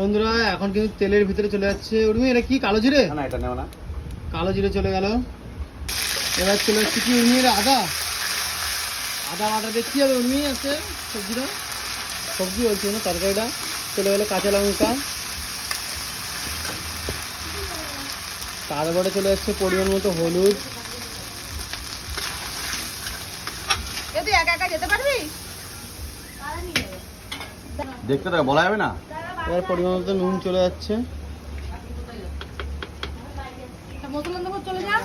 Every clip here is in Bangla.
বন্ধুরা এখন কিন্তু তেলের ভিতরে চলে যাচ্ছে। উর্মি এটা কি কালো জিরে? না এটা নেও না। কালো জিরে চলে গেল। এবার চলে যাচ্ছে কি উর্মি আদা? আদা বাটা দিয়ে হবে উর্মি আছে সবজিটা। সবজি বলছি না তরকারিটা। চলে গেলো কাঁচা লঙ্কা। তারপরে চলে যাচ্ছে পরিমাণ মতো হলুদ। তুই একা একা যেতে পারবি? দেখতে তো বলা যাবে না। এবার পরিমাণ মতো নুন চলে যাচ্ছে। চলে যা।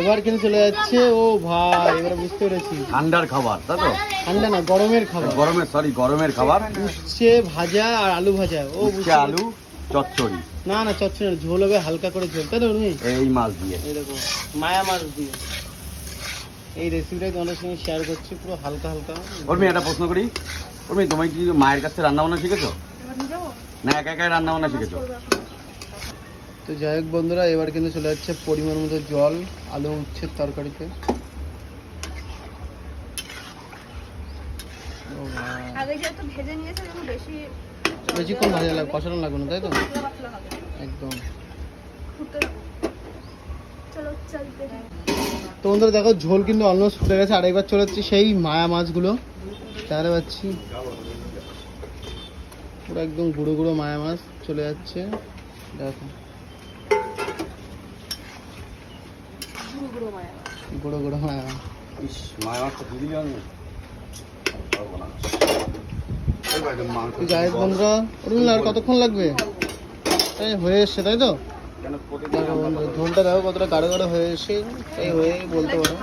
এবার কিন্তু চলে যাচ্ছে ও ভাই এবার বুঝতে পেরেছি। ঠান্ডার খাবার তাই তো? ঠান্ডা না গরমের খাবার। গরমের সরি গরমের খাবার। উচ্ছে ভাজা আর আলু ভাজা ও উচ্ছে আলু চচ্চড়ি। না না চচ্ছে না ঝোল হবে হালকা করে ঝোল তাই উর্মি এই মাছ দিয়ে। এই দেখো মায়া মাছ দিয়ে। এই রেসিপিটাই তোমাদের সঙ্গে শেয়ার করছি পুরো হালকা হালকা। উর্মি একটা প্রশ্ন করি। উর্মি তুমি কি মায়ের কাছ থেকে রান্না বান্না শিখেছো? না একা একাই রান্না বান্না শিখেছো? তো যাই হোক বন্ধুরা এবার কিন্তু চলে যাচ্ছে পরিমাণ মতো জল আলু উচ্ছের তরকারিতে। বেশিক্ষণ ভাজা লাগবে। কষানো লাগবে না তাই তো? একদম ফুটতে থাকো। চলো চলতে তো বন্ধুরা দেখো ঝোল কিন্তু অলমোস্ট ফুটে গেছে আর এবার চলে যাচ্ছে সেই মায়া মাছগুলো। চারে পাচ্ছি। পুরো একদম গুঁড়ো গুঁড়ো মায়া মাছ চলে যাচ্ছে। দেখো। গুঁড়ো গুঁড়ো মায়া মাছ। ইস মাছটা যাই বন্ধুরা আর কতক্ষণ লাগবে? এই হয়ে এসছে তাই তো? ঝোলটা দেখো কতটা গাঢ় গাঢ় হয়ে এসে এই হয়ে বলতে পারো।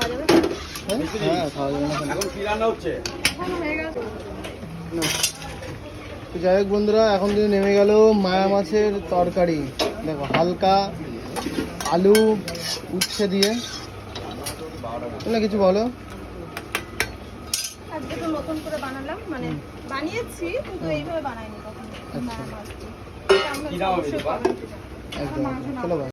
হ্যাঁ খাওয়া যাবে না। তো যাই হোক বন্ধুরা এখন কিন্তু নেমে গেল মায়া মাছের তরকারি। দেখো হালকা আলু উচ্ছে দিয়ে। না কিছু বলো? নতুন করে বানালাম মানে বানিয়েছি কিন্তু এইভাবে বানাইনি কখনো। একদম চলো